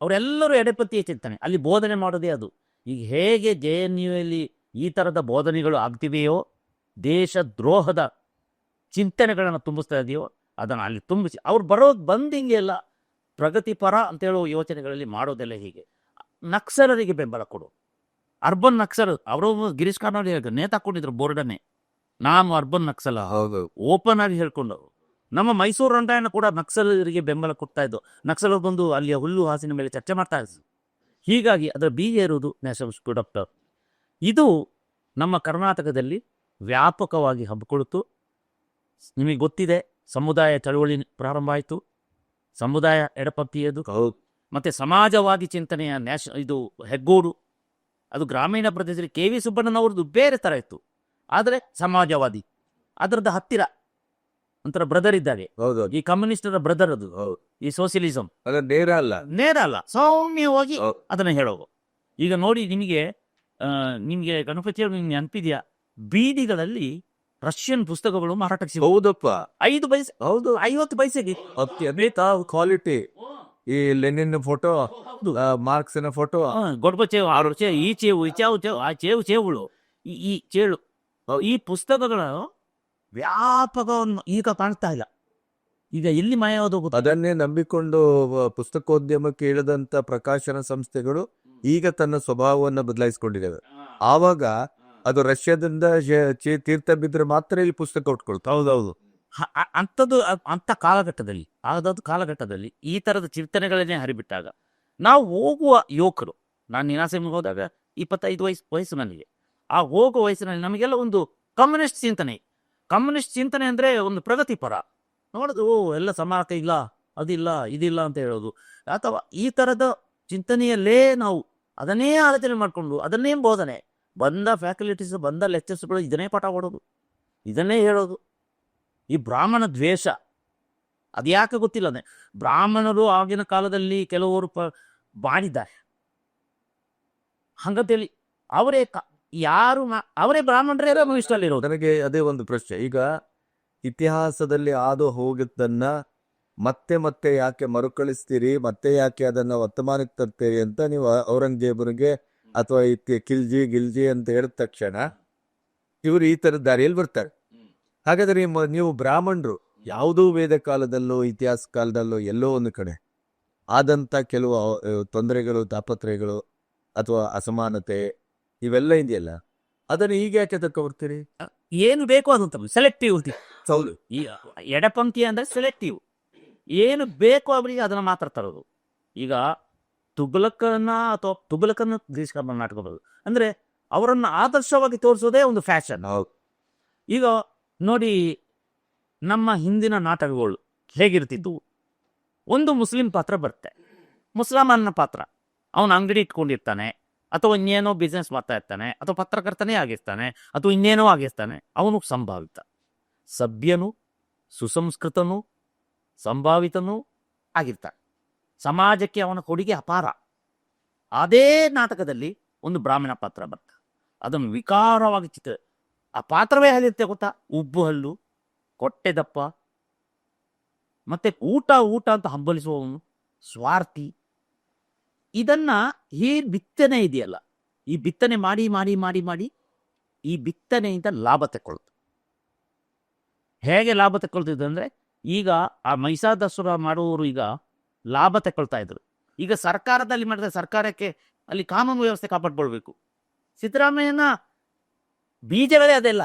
ಅವರೆಲ್ಲರೂ ಎಡೆಪತಿ ಚಿಂತನೆ ಅಲ್ಲಿ ಬೋಧನೆ ಮಾಡೋದೇ ಅದು. ಈಗ ಹೇಗೆ ಜೆ ಎನ್ ಯು ಅಲ್ಲಿ ಈ ಥರದ ಬೋಧನೆಗಳು ಆಗ್ತಿವೆಯೋ ದೇಶ ದ್ರೋಹದ ಚಿಂತನೆಗಳನ್ನು ತುಂಬಿಸ್ತಾ ಇದೆಯೋ ಅದನ್ನು ಅಲ್ಲಿ ತುಂಬಿಸಿ ಅವ್ರು ಬರೋದು ಬಂದು ಹಿಂಗೆ ಎಲ್ಲ ಪ್ರಗತಿಪರ ಅಂತ ಹೇಳೋ ಯೋಚನೆಗಳಲ್ಲಿ ಮಾಡೋದೆಲ್ಲ ಹೀಗೆ. ನಕ್ಸಲರಿಗೆ ಬೆಂಬಲ ಕೊಡು ಅರ್ಬನ್ ನಕ್ಸಲ್ ಅವರು ಗಿರೀಶ್ ಕಾರ್ನಾಡ್ ಹೇಳಿದ್ರು ನೇತಾಕೊಂಡಿದ್ರು ಬೋರ್ಡನ್ನೇ. ನಾನು ಅರ್ಬನ್ ನಕ್ಸಲ್. ಹೌದು. ಓಪನ್ ಆಗಿ ಹೇಳ್ಕೊಂಡು. ನಮ್ಮ ಮೈಸೂರು ರಂಡಾಯನ ಕೂಡ ನಕ್ಸಲರಿಗೆ ಬೆಂಬಲ ಕೊಡ್ತಾ ಇದ್ದು ನಕ್ಸಲ್ ಬಂದು ಅಲ್ಲಿಯ ಹುಲ್ಲು ಹಾಸಿನ ಮೇಲೆ ಚರ್ಚೆ ಮಾಡ್ತಾ ಇದ್ರು. ಹೀಗಾಗಿ ಅದರ ಬೀಜ ಇರುವುದು ನ್ಯಾಷನಲ್ ಡಾಕ್ಟರ್ ಇದು ನಮ್ಮ ಕರ್ನಾಟಕದಲ್ಲಿ ವ್ಯಾಪಕವಾಗಿ ಹಬ್ಬಿಕೊಳ್ತು ನಿಮಗೆ ಗೊತ್ತಿದೆ ಸಮುದಾಯ ಚಳುವಳಿ ಪ್ರಾರಂಭ ಆಯಿತು. ಸಮುದಾಯ ಎಡಪಂಥೀಯದು ಮತ್ತು ಸಮಾಜವಾದಿ ಚಿಂತನೆಯ ನ್ಯಾಷ ಇದು ಹೆಗ್ಗೋಡು. ಅದು ಗ್ರಾಮೀಣ ಪ್ರದೇಶದಲ್ಲಿ ಕೆ ವಿ ಸುಬ್ಬಣ್ಣನವ್ರದ್ದು ಬೇರೆ ಥರ ಇತ್ತು. ಆದರೆ ಸಮಾಜವಾದಿ. ಅದರದ ಹತ್ತಿರ ಒಂಥರ ಬ್ರದರ್ ಇದ್ದಾರೆ. ಹೌದು ಈ ಕಮ್ಯುನಿಸ್ಟರ ಬ್ರದರ್ ಅದು. ಹೌದು. ಈ ಸೋಷಿಯಲಿಸಂ ನೇರ ಅಲ್ಲ. ನೇರ ಅಲ್ಲ. ಸೌಮ್ಯವಾಗಿ ಅದನ್ನ ಹೇಳೋದು. ಈಗ ನೋಡಿ ನಿಮಗೆ ನಿಮಗೆ ಗಣಪತಿ ನಿಮ್ಗೆ ನೆನಪಿದೆಯಾ? ಬೀದಿಗಳಲ್ಲಿ ರಷ್ಯನ್ ಪುಸ್ತಕಗಳು ಮಾರಾಟಕ್ಕೆ ಸಿಗವು ಹೌದಪ್ಪ. ಐದು ಪೈಸೆ ಹೌದು. ಐವತ್ತು ಪೈಸೆಗೆ. ಕ್ವಾಲಿಟಿ ಈ ಲೆನಿನ್ ಫೋಟೋ ಮಾರ್ಕ್ಸಿನ ಫೋಟೋ. ಗೊಡ್ಬ ಚೇವು ಆರು ಚೇ ಈ ಚೇವು ಈ ಚಾವು ಚೇವು ಆ ಚೇವು ಚೇವುಳು. ಈ ಈ ಚೇಳು. ಈ ಪುಸ್ತಕಗಳು ವ್ಯಾಪಕವನ್ನು ಈಗ ಕಾಣ್ತಾ ಇಲ್ಲ. ಈಗ ಎಲ್ಲಿ ಮಾಯಾವುದು? ಅದನ್ನೇ ನಂಬಿಕೊಂಡು ಪುಸ್ತಕೋದ್ಯಮಕ್ಕೆ ಇಳಿದಂತ ಪ್ರಕಾಶನ ಸಂಸ್ಥೆಗಳು ಈಗ ತನ್ನ ಸ್ವಭಾವವನ್ನು ಬದಲಾಯಿಸಿಕೊಂಡಿದ್ದಾವೆ. ಆವಾಗ ಅದು ರಷ್ಯಾದಿಂದ ತೀರ್ಥ ಬಿದ್ದರೆ ಮಾತ್ರ ಇಲ್ಲಿ ಪುಸ್ತಕ ಉಟ್ಕೊಳ್ತಾ ಹೌದೌದು. ಅಂಥದ್ದು ಅಂಥ ಕಾಲಘಟ್ಟದಲ್ಲಿ, ಆದದ್ದು ಕಾಲಘಟ್ಟದಲ್ಲಿ ಈ ಥರದ ಚಿಂತನೆಗಳನ್ನೇ ಹರಿಬಿಟ್ಟಾಗ, ನಾವು ಹೋಗುವ ಯುವಕರು, ನಾನು ನಿನಾಸೆಮ್ಗೆ ಹೋದಾಗ ಇಪ್ಪತ್ತೈದು ವಯಸ್ಸು ವಯಸ್ಸು ನನಗೆ. ಆ ಹೋಗುವ ವಯಸ್ಸಿನಲ್ಲಿ ನಮಗೆಲ್ಲ ಒಂದು ಕಮ್ಯುನಿಸ್ಟ್ ಚಿಂತನೆ. ಕಮ್ಯುನಿಸ್ಟ್ ಚಿಂತನೆ ಅಂದರೆ ಒಂದು ಪ್ರಗತಿಪರ ನೋಡೋದು, ಓ, ಎಲ್ಲ ಸಮಾನತೆ ಇಲ್ಲ, ಅದಿಲ್ಲ, ಇದಿಲ್ಲ ಅಂತ ಹೇಳೋದು. ಅಥವಾ ಈ ಥರದ ಚಿಂತನೆಯಲ್ಲೇ ನಾವು ಅದನ್ನೇ ಆಲೋಚನೆ ಮಾಡಿಕೊಂಡು, ಅದನ್ನೇ ಬೋಧನೆ. ಬಂದ ಫ್ಯಾಕಲ್ಟೀಸ್ ಬಂದ ಲೆಕ್ಚರ್ಸ್ಗಳು ಇದನ್ನೇ ಪಾಠ ಮಾಡೋದು. ಇದನ್ನೇ ಹೇಳೋದು. ಈ ಬ್ರಾಹ್ಮಣ ದ್ವೇಷ. ಅದ್ಯಾಕೆ ಗೊತ್ತಿಲ್ಲ ಅದೇ ಬ್ರಾಹ್ಮಣರು ಆಗಿನ ಕಾಲದಲ್ಲಿ ಕೆಲವರು ಪ ಮಾಡಿದ್ದಾರೆ. ಹಂಗಂತೇಳಿ ಅವರೇ ಕ ಯಾರು ಮಾ- ಅವರೇ ಬ್ರಾಹ್ಮಣರೇ ಇರೋದು. ನನಗೆ ಅದೇ ಒಂದು ಪ್ರಶ್ನೆ. ಈಗ ಇತಿಹಾಸದಲ್ಲಿ ಆದು ಹೋಗಿದ್ದನ್ನ ಮತ್ತೆ ಮತ್ತೆ ಯಾಕೆ ಮರುಕಳಿಸ್ತೀರಿ ಮತ್ತೆ ಯಾಕೆ ಅದನ್ನ ವರ್ತಮಾನಕ್ಕೆ ತರ್ತೀರಿ ಅಂತ ನೀವು ಔರಂಗಜೇಬನಿಗೆ ಅಥವಾ ಇತ್ತಿ ಕಿಲ್ಜಿ ಗಿಲ್ಜಿ ಅಂತ ಹೇಳಿದ ತಕ್ಷಣ ಇವರು ಈ ಥರದ ದಾರಿಯಲ್ಲಿ ಬರ್ತಾರೆ. ಹಾಗಾದ್ರೆ ನೀವು ಬ್ರಾಹ್ಮಣರು ಯಾವುದೋ ವೇದ ಕಾಲದಲ್ಲೋ ಇತಿಹಾಸ ಕಾಲದಲ್ಲೋ ಎಲ್ಲೋ ಒಂದು ಕಡೆ ಆದಂಥ ಕೆಲವು ತೊಂದರೆಗಳು ತಾಪತ್ರಯಗಳು ಅಥವಾ ಅಸಮಾನತೆ ಇವೆಲ್ಲ ಇದೆಯಲ್ಲ? ಅದನ್ನು ಈಗ ಯಾಕೆ ತಗೊಬರ್ತೀರಿ ಏನು ಬೇಕೋ ಅದು ಸೆಲೆಕ್ಟಿವ್ ಹೌದು. ಈ ಎಡಪಂಕ್ತಿ ಅಂದ್ರೆ ಸೆಲೆಕ್ಟಿವ್ ಏನು ಬೇಕೋ ಅವರಿಗೆ ಅದನ್ನ ಮಾತ್ರ ತರೋದು. ಈಗ ತುಘಲಕನ್ನ ಅಥವಾ ತುಗ್ಲಕನ ದೇಶ ನಾಟಕ ಬರೋದು. ಅಂದ್ರೆ ಅವರನ್ನು ಆದರ್ಶವಾಗಿ ತೋರಿಸೋದೇ ಒಂದು ಫ್ಯಾಷನ್ ಈಗ ನೋಡಿ, ನಮ್ಮ ಹಿಂದಿನ ನಾಟಕಗಳು ಹೇಗಿರ್ತಿದ್ವು? ಒಂದು ಮುಸ್ಲಿಂ ಪಾತ್ರ ಬರುತ್ತೆ. ಮುಸಲ್ಮಾನನ ಪಾತ್ರ. ಅವನು ಅಂಗಡಿ ಇಟ್ಕೊಂಡಿರ್ತಾನೆ, ಅಥವಾ ಇನ್ನೇನೋ ಬಿಸ್ನೆಸ್ ಮಾಡ್ತಾ ಇರ್ತಾನೆ, ಅಥವಾ ಪತ್ರಕರ್ತನೇ ಆಗಿರ್ತಾನೆ, ಅಥವಾ ಇನ್ನೇನೋ ಆಗಿರ್ತಾನೆ, ಅವನು ಸಂಭಾವಿತ. ಸಭ್ಯನು, ಸುಸಂಸ್ಕೃತನು, ಸಂಭಾವಿತನೂ ಆಗಿರ್ತಾನೆ. ಸಮಾಜಕ್ಕೆ ಅವನ ಕೊಡುಗೆ ಅಪಾರ. ಅದೇ ನಾಟಕದಲ್ಲಿ ಒಂದು ಬ್ರಾಹ್ಮಣ ಪಾತ್ರ ಬರ್ತ ಅದನ್ನು ವಿಕಾರವಾಗಿ ಚಿತ್ರ ಆ ಪಾತ್ರವೇ ಹೇಗಿರುತ್ತೆ ಗೊತ್ತಾ? ಉಬ್ಬು ಹಲ್ಲು, ಕೊಟ್ಟೆ ದಪ್ಪ, ಮತ್ತೆ ಊಟ ಊಟ ಅಂತ ಹಂಬಲಿಸುವವನು ಸ್ವಾರ್ಥಿ. ಇದನ್ನ ಈ ಬಿತ್ತನೆ ಇದೆಯಲ್ಲ? ಈ ಬಿತ್ತನೆ ಮಾಡಿ ಮಾಡಿ ಮಾಡಿ ಮಾಡಿ ಈ ಬಿತ್ತನೆಯಿಂದ ಲಾಭ ತಕ್ಕೊಳ್ತು ಹೇಗೆ ಲಾಭ ತಕ್ಕೊಳ್ತಿದ್ದ ಅಂದ್ರೆ ಈಗ ಆ ಮೈಸಾದಸುರ ಮಾಡುವವರು ಈಗ ಲಾಭ ತಕ್ಕೊಳ್ತಾ ಇದ್ರು. ಈಗ ಸರ್ಕಾರದಲ್ಲಿ ಮಾಡಿದ್ರೆ ಸರ್ಕಾರಕ್ಕೆ ಅಲ್ಲಿ ಕಾನೂನು ವ್ಯವಸ್ಥೆ ಕಾಪಾಡ್ಕೊಳ್ಬೇಕು. ಸಿದ್ದರಾಮಯ್ಯನ ಬೀಜಗಳೇ ಅದೆಲ್ಲ.